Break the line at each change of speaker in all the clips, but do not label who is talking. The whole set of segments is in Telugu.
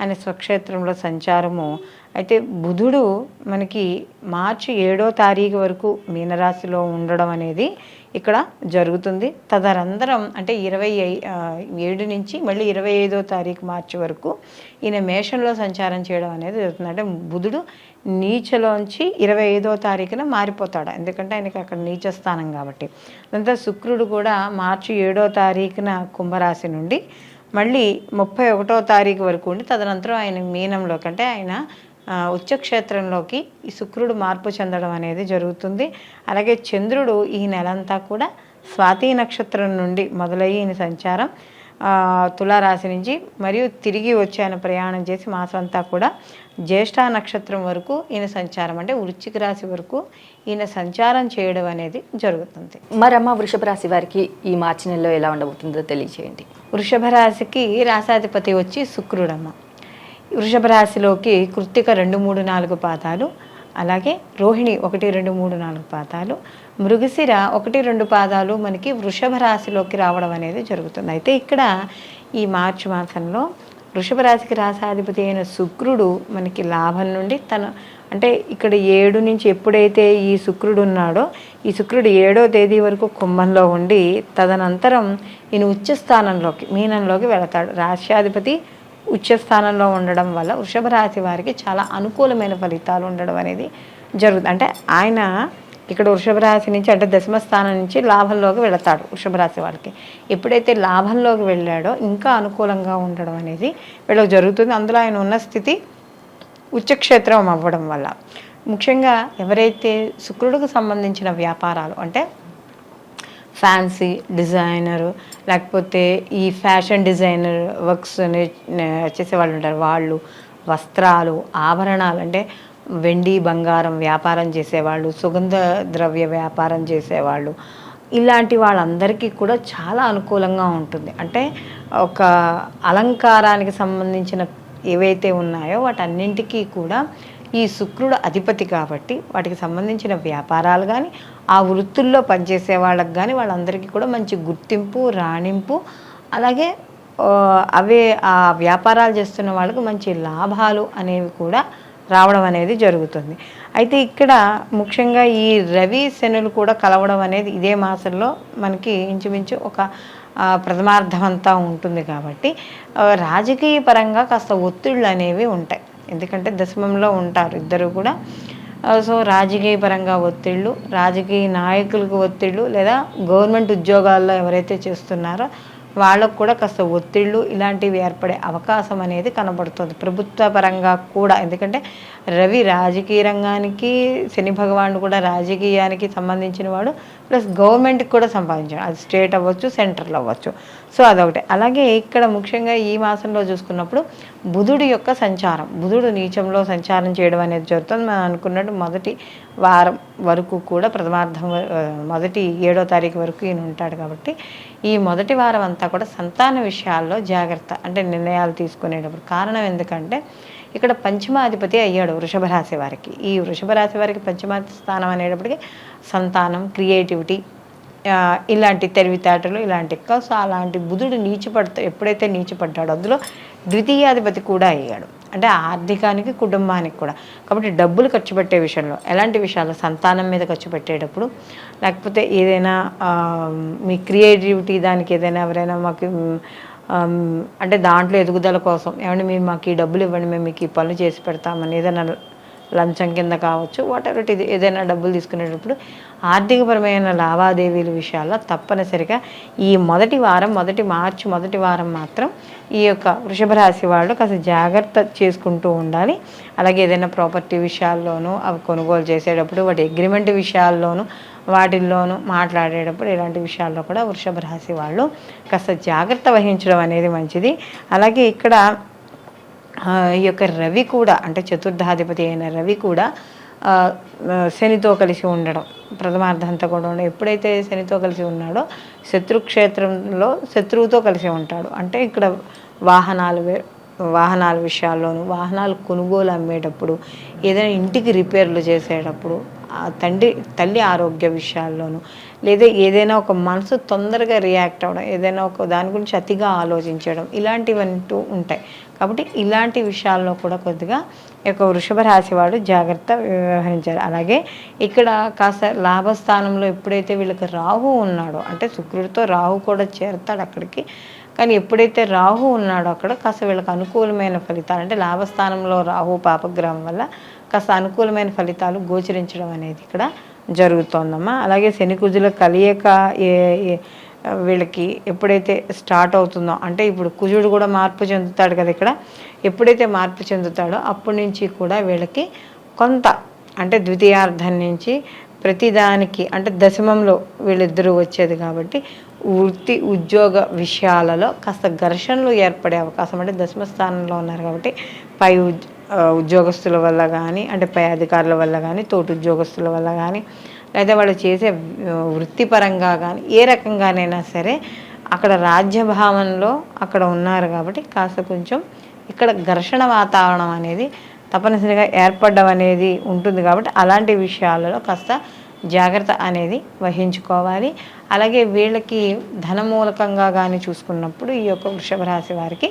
ఆయన స్వక్షేత్రంలో సంచారము. అయితే బుధుడు మనకి మార్చి ఏడో తారీఖు వరకు మీనరాశిలో ఉండడం అనేది ఇక్కడ జరుగుతుంది. తదనంతరం అంటే ఇరవై ఏడు నుంచి మళ్ళీ ఇరవై ఐదో తారీఖు మార్చి వరకు ఈయన మేషంలో సంచారం చేయడం అనేది జరుగుతుంది. అంటే బుధుడు నీచలోంచి ఇరవై ఐదో తారీఖున మారిపోతాడు. ఎందుకంటే ఆయనకి అక్కడ నీచ స్థానం కాబట్టి. అంతా శుక్రుడు కూడా మార్చి ఏడో తారీఖున కుంభరాశి నుండి మళ్ళీ ముప్పై ఒకటో తారీఖు వరకు ఉండి తదనంతరం ఆయన మీనంలోకి అంటే ఆయన ఉచ్చక్షేత్రంలోకి ఈ శుక్రుడు మార్పు చెందడం అనేది జరుగుతుంది. అలాగే చంద్రుడు ఈ నెలంతా కూడా స్వాతి నక్షత్రం నుండి మొదలయ్యి ఈయన సంచారం తులారాశి నుంచి మరియు తిరిగి వచ్చి ఆయన ప్రయాణం చేసి మాసం అంతా కూడా జ్యేష్ఠ నక్షత్రం వరకు ఈయన సంచారం అంటే వృశ్చిక రాశి వరకు ఈయన సంచారం చేయడం అనేది జరుగుతుంది.
మరమ్మ వృషభ రాశి వారికి ఈ మార్చి నెలలో ఎలా ఉండబోతుందో తెలియజేయండి
వృషభ రాశికి రాశాధిపతి వచ్చి శుక్రుడమ్మ. వృషభ రాశిలోకి కృత్తిక రెండు మూడు నాలుగు పాదాలు అలాగే రోహిణి ఒకటి రెండు మూడు నాలుగు పాదాలు మృగశిర ఒకటి రెండు పాదాలు మనకి వృషభ రాశిలోకి రావడం అనేది జరుగుతుంది. అయితే ఇక్కడ ఈ మార్చి మాసంలో వృషభ రాశికి రాసాధిపతి అయిన శుక్రుడు మనకి లాభం నుండి తన అంటే ఇక్కడ ఏడు నుంచి ఎప్పుడైతే ఈ శుక్రుడు ఉన్నాడో ఈ శుక్రుడు ఏడో తేదీ వరకు కుంభంలో ఉండి తదనంతరం ఈయన ఉచ్చస్థానంలోకి మీనంలోకి వెళతాడు. రాశ్యాధిపతి ఉచ్చస్థానంలో ఉండడం వల్ల వృషభ రాశి వారికి చాలా అనుకూలమైన ఫలితాలు ఉండడం అనేది జరుగుతుంది. అంటే ఆయన ఇక్కడ వృషభ రాశి నుంచి అంటే దశమ స్థానం నుంచి లాభంలోకి వెళతాడు వృషభ రాశి వాళ్ళకి. ఎప్పుడైతే లాభంలోకి వెళ్ళాడో ఇంకా అనుకూలంగా ఉండడం అనేది వీళ్ళకి జరుగుతుంది. అందులో ఆయన ఉన్న స్థితి ఉచ్చక్షేత్రం అవ్వడం వల్ల. ముఖ్యంగా ఎవరైతే శుక్రుడికి సంబంధించిన వ్యాపారాలు అంటే ఫ్యాన్సీ డిజైనరు లేకపోతే ఈ ఫ్యాషన్ డిజైనర్ వర్క్స్ చేసే వాళ్ళు ఉంటారు. వాళ్ళు వస్త్రాలు ఆభరణాలు అంటే వెండి బంగారం వ్యాపారం చేసేవాళ్ళు సుగంధ ద్రవ్య వ్యాపారం చేసేవాళ్ళు. ఇలాంటి వాళ్ళందరికీ కూడా చాలా అనుకూలంగా ఉంటుంది. అంటే ఒక అలంకారానికి సంబంధించిన ఏవైతే ఉన్నాయో వాటన్నింటికీ కూడా ఈ శుక్రుడు అధిపతి కాబట్టి వాటికి సంబంధించిన వ్యాపారాలు కానీ ఆ వృత్తుల్లో పనిచేసే వాళ్ళకి కానీ వాళ్ళందరికీ కూడా మంచి గుర్తింపు రాణింపు అలాగే అవే ఆ వ్యాపారాలు చేస్తున్న వాళ్ళకు మంచి లాభాలు అనేవి కూడా రావడం అనేది జరుగుతుంది. అయితే ఇక్కడ ముఖ్యంగా ఈ రవి శనులు కూడా కలవడం అనేది ఇదే మాసంలో మనకి ఇంచుమించు ఒక ప్రథమార్థమంతా ప్రథమార్థం అంతా ఉంటుంది కాబట్టి రాజకీయ పరంగా కాస్త ఒత్తిళ్ళు అనేవి ఉంటాయి. ఎందుకంటే దశమంలో ఉంటారు ఇద్దరు కూడా. సో రాజకీయ పరంగా ఒత్తిళ్ళు రాజకీయ నాయకులకు ఒత్తిళ్ళు లేదా గవర్నమెంట్ ఉద్యోగాల్లో ఎవరైతే చేస్తున్నారో వాళ్ళకు కూడా కాస్త ఒత్తిళ్ళు ఇలాంటివి ఏర్పడే అవకాశం అనేది కనబడుతుంది. ప్రభుత్వ పరంగా కూడా. ఎందుకంటే రవి రాజకీయ రంగానికి శని భగవానుడు కూడా రాజకీయానికి సంబంధించిన వాడు. ప్లస్ గవర్నమెంట్కి కూడా సంపాదించాడు. అది స్టేట్ అవ్వచ్చు సెంట్రల్ అవ్వచ్చు. సో అదొకటి. అలాగే ఇక్కడ ముఖ్యంగా ఈ మాసంలో చూసుకున్నప్పుడు బుధుడి యొక్క సంచారం. బుధుడు నీచంలో సంచారం చేయడం అనేది జరుగుతుంది. మనం అనుకున్నట్టు మొదటి వారం వరకు కూడా ప్రథమార్థం మొదటి ఏడో తారీఖు వరకు ఈయన ఉంటాడు కాబట్టి ఈ మొదటి వారం అంతా కూడా సంతాన విషయాల్లో జాగ్రత్త అంటే నిర్ణయాలు తీసుకునేటప్పుడు. కారణం ఎందుకంటే ఇక్కడ పంచమాధిపతి అయ్యాడు వృషభ రాశి వారికి. ఈ వృషభ రాశి వారికి పంచమాధి స్థానం అనేటప్పటికి సంతానం క్రియేటివిటీ ఇలాంటి తెలివితేటలు ఇలాంటి ఎక్కువ సో అలాంటి బుధుడు నీచిపడతా ఎప్పుడైతే నీచిపడ్డాడో అందులో ద్వితీయాధిపతి కూడా అయ్యాడు. అంటే ఆర్థికానికి కుటుంబానికి కూడా. కాబట్టి డబ్బులు ఖర్చు పెట్టే విషయంలో ఎలాంటి విషయాలు? సంతానం మీద ఖర్చు పెట్టేటప్పుడు లేకపోతే ఏదైనా మీ క్రియేటివిటీ దానికి ఏదైనా ఎవరైనా మాకు అంటే దాంట్లో ఎదుగుదల కోసం ఏమంటే మీరు మాకు ఈ డబ్బులు ఇవ్వండి మేము మీకు ఈ పనులు చేసి పెడతామని ఏదైనా లంచం కింద కావచ్చు వాట్ ఎవర్ ఇది ఏదైనా డబ్బులు తీసుకునేటప్పుడు ఆర్థికపరమైన లావాదేవీల విషయాల్లో తప్పనిసరిగా ఈ మొదటి వారం మొదటి మార్చి మొదటి వారం మాత్రం ఈ యొక్క వృషభ రాశి వాళ్ళు కాస్త జాగ్రత్త చేసుకుంటూ ఉండాలి. అలాగే ఏదైనా ప్రాపర్టీ విషయాల్లోనూ అవి కొనుగోలు చేసేటప్పుడు వాటి అగ్రిమెంట్ విషయాల్లోనూ వాటిల్లోనూ మాట్లాడేటప్పుడు ఇలాంటి విషయాల్లో కూడా వృషభ రాశి వాళ్ళు కాస్త జాగ్రత్త వహించడం అనేది మంచిది. అలాగే ఇక్కడ ఈ యొక్క రవి కూడా అంటే చతుర్థాధిపతి అయిన రవి కూడా శనితో కలిసి ఉండడం ప్రథమార్థంతో కూడా ఉండడం. ఎప్పుడైతే శనితో కలిసి ఉన్నాడో శత్రుక్షేత్రంలో శత్రువుతో కలిసి ఉంటాడు. అంటే ఇక్కడ వాహనాలు వాహనాల విషయాల్లోనూ వాహనాలు కొనుగోలు అమ్మేటప్పుడు ఏదైనా ఇంటికి రిపేర్లు చేసేటప్పుడు ఆ తండ్రి తల్లి ఆరోగ్య విషయాల్లోనూ లేదా ఏదైనా ఒక మనసు తొందరగా రియాక్ట్ అవ్వడం ఏదైనా ఒక దాని గురించి అతిగా ఆలోచించడం ఇలాంటివంటూ ఉంటాయి. కాబట్టి ఇలాంటి విషయాల్లో కూడా కొద్దిగా యొక్క వృషభ రాశి వాడు జాగ్రత్త వ్యవహరించారు. అలాగే ఇక్కడ కాస్త లాభస్థానంలో ఎప్పుడైతే వీళ్ళకి రాహు ఉన్నాడో అంటే శుక్రుడితో రాహు కూడా చేరుతాడు అక్కడికి కానీ ఎప్పుడైతే రాహు ఉన్నాడో అక్కడ కాస్త వీళ్ళకి అనుకూలమైన ఫలితాలు అంటే లాభస్థానంలో రాహు పాపగ్రహం వల్ల కాస్త అనుకూలమైన ఫలితాలు గోచరించడం అనేది ఇక్కడ జరుగుతోందమ్మా. అలాగే శని కుజుల కలియక ఏ- వీళ్ళకి ఎప్పుడైతే స్టార్ట్ అవుతుందో అంటే ఇప్పుడు కుజుడు కూడా మార్పు చెందుతాడు కదా ఇక్కడ ఎప్పుడైతే మార్పు చెందుతాడో అప్పటి నుంచి కూడా వీళ్ళకి కొంత అంటే ద్వితీయార్థం నుంచి ప్రతిదానికి అంటే దశమంలో వీళ్ళిద్దరూ వచ్చేది కాబట్టి వృత్తి ఉద్యోగ విషయాలలో కాస్త ఘర్షణలు ఏర్పడే అవకాశం అంటే దశమ స్థానంలో ఉన్నారు కాబట్టి పై ఉద్యోగస్తుల వల్ల కానీ అంటే పై అధికారుల వల్ల కానీ తోటి ఉద్యోగస్తుల వల్ల కానీ లేదా వాళ్ళు చేసే వృత్తిపరంగా కానీ ఏ రకంగానైనా సరే అక్కడ రాజ్యభావంలో అక్కడ ఉన్నారు కాబట్టి కాస్త కొంచెం ఇక్కడ ఘర్షణ వాతావరణం అనేది తప్పనిసరిగా ఏర్పడడం అనేది ఉంటుంది కాబట్టి అలాంటి విషయాలలో కాస్త జాగ్రత్త అనేది వహించుకోవాలి. అలాగే వీళ్ళకి ధనమూలకంగా కానీ చూసుకున్నప్పుడు ఈ యొక్క వృషభ రాశి వారికి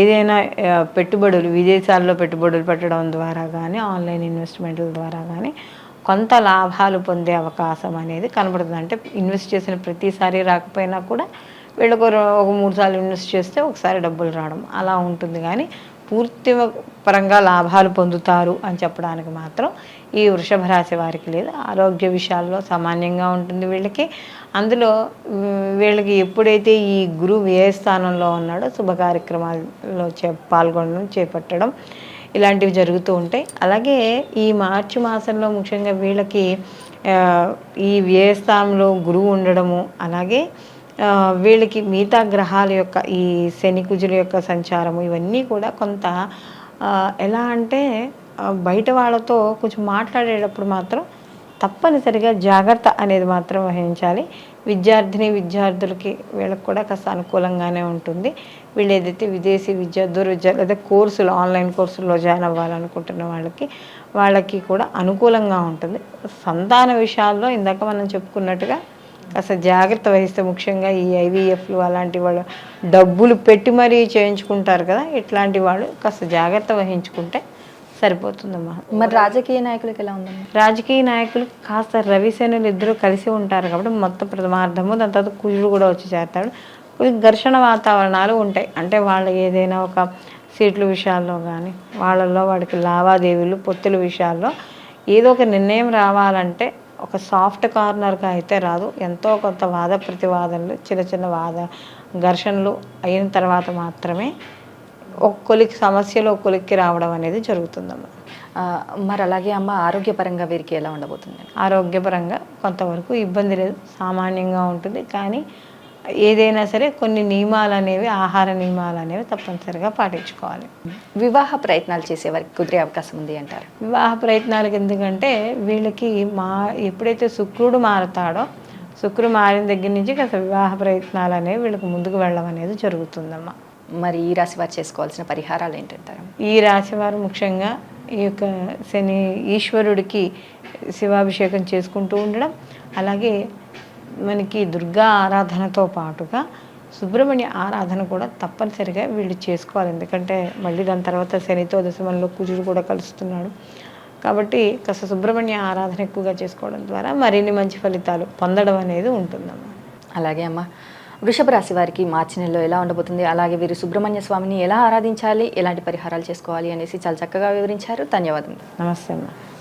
ఏదైనా పెట్టుబడులు విదేశాల్లో పెట్టుబడులు పెట్టడం ద్వారా కానీ ఆన్లైన్ ఇన్వెస్ట్మెంట్ల ద్వారా కానీ కొంత లాభాలు పొందే అవకాశం అనేది కనబడుతుంది. అంటే ఇన్వెస్ట్ చేసిన ప్రతిసారి రాకపోయినా కూడా వీళ్ళకు ఒక- ఒక మూడు సార్లు ఇన్వెస్ట్ చేస్తే ఒకసారి డబ్బులు రావడం అలా ఉంటుంది. కానీ పూర్తి పరంగా లాభాలు పొందుతారు అని చెప్పడానికి మాత్రం ఈ వృషభ రాశి వారికి లేదు. ఆరోగ్య విషయాల్లో సామాన్యంగా ఉంటుంది వీళ్ళకి. అందులో వీళ్ళకి ఎప్పుడైతే ఈ గురువు ఏ స్థానంలో ఉన్నాడో శుభ కార్యక్రమాల్లో చే పాల్గొనడం చేపట్టడం ఇలాంటివి జరుగుతూ ఉంటాయి. అలాగే ఈ మార్చి మాసంలో ముఖ్యంగా వీళ్ళకి ఈ వ్యయస్థానంలో గురువు ఉండడము అలాగే వీళ్ళకి మిగతా గ్రహాల యొక్క ఈ శని కుజుల యొక్క సంచారము ఇవన్నీ కూడా కొంత ఎలా అంటే బయట వాళ్ళతో కొంచెం మాట్లాడేటప్పుడు మాత్రం తప్పనిసరిగా జాగ్రత్త అనేది మాత్రం వహించాలి. విద్యార్థిని విద్యార్థులకి వీళ్ళకి కూడా కాస్త అనుకూలంగానే ఉంటుంది. వీళ్ళు ఏదైతే విదేశీ విద్య విద్య లేదా కోర్సులు ఆన్లైన్ కోర్సుల్లో జాయిన్ అవ్వాలనుకుంటున్న వాళ్ళకి వాళ్ళకి కూడా అనుకూలంగా ఉంటుంది. సంతాన విషయాల్లో ఇందాక మనం చెప్పుకున్నట్టుగా కాస్త జాగ్రత్త వహిస్తే ముఖ్యంగా ఈ ఐవీఎఫ్లు అలాంటి వాళ్ళు డబ్బులు పెట్టి మరీ చేయించుకుంటారు కదా ఇట్లాంటి వాళ్ళు కాస్త జాగ్రత్త వహించుకుంటే సరిపోతుందమ్మా.
మరి రాజకీయ నాయకులకు ఎలా ఉందమ్మా?
రాజకీయ నాయకులు కాస్త రవిసేనులు ఇద్దరు కలిసి ఉంటారు కాబట్టి మొత్తం ప్రథమార్థము దాని తర్వాత కుజుడు కూడా వచ్చి చేస్తాడు ఘర్షణ వాతావరణాలు ఉంటాయి. అంటే వాళ్ళు ఏదైనా ఒక సీట్ల విషయాల్లో కానీ వాళ్ళల్లో వాడికి లావాదేవీలు పొత్తుల విషయాల్లో ఏదో ఒక నిర్ణయం రావాలంటే ఒక సాఫ్ట్ కార్నర్గా అయితే రాదు. ఎంతో కొంత వాద ప్రతివాదనలు చిన్న చిన్న వాద ఘర్షణలు అయిన తర్వాత మాత్రమే ఒక కొలికి సమస్యలు ఒక కొలిక్కి రావడం అనేది జరుగుతుందమ్మా.
మరి అలాగే అమ్మ ఆరోగ్యపరంగా వీరికి ఎలా ఉండబోతుంది?
ఆరోగ్యపరంగా కొంతవరకు ఇబ్బంది లేదు సామాన్యంగా ఉంటుంది. కానీ ఏదైనా సరే కొన్ని నియమాలు అనేవి ఆహార నియమాలు అనేవి తప్పనిసరిగా పాటించుకోవాలి.
వివాహ ప్రయత్నాలు చేసే వారికి కుదిరే అవకాశం ఉంది అంటారు?
వివాహ ప్రయత్నాలకు ఎందుకంటే వీళ్ళకి మా ఎప్పుడైతే శుక్రుడు మారుతాడో శుక్రుడు మారిన దగ్గర నుంచి కాస్త వివాహ ప్రయత్నాలు అనేవి వీళ్ళకి ముందుకు వెళ్ళడం అనేది జరుగుతుందమ్మా.
మరి ఈ రాశి వారు చేసుకోవాల్సిన పరిహారాలు ఏంటంటారు?
ఈ రాశివారు ముఖ్యంగా ఈ యొక్క శని ఈశ్వరుడికి శివాభిషేకం చేసుకుంటూ ఉండడం అలాగే మనకి దుర్గా ఆరాధనతో పాటుగా సుబ్రహ్మణ్య ఆరాధన కూడా తప్పనిసరిగా వీళ్ళు చేసుకోవాలి. ఎందుకంటే మళ్ళీ దాని తర్వాత శనితో దశమంలో కుజుడు కూడా కలుస్తున్నాడు. కాబట్టి కాస్త సుబ్రహ్మణ్య ఆరాధన ఎక్కువగా చేసుకోవడం ద్వారా మరిన్ని మంచి ఫలితాలు పొందడం అనేది ఉంటుందమ్మా.
అలాగే అమ్మ వృషభ రాశి వారికి మార్చి నెలలో ఎలా ఉండబోతుంది? అలాగే వీరు సుబ్రహ్మణ్య స్వామిని ఎలా ఆరాధించాలి? ఎలాంటి పరిహారాలు చేసుకోవాలి? అనేసి చాలా చక్కగా వివరించారు. ధన్యవాదం
నమస్తే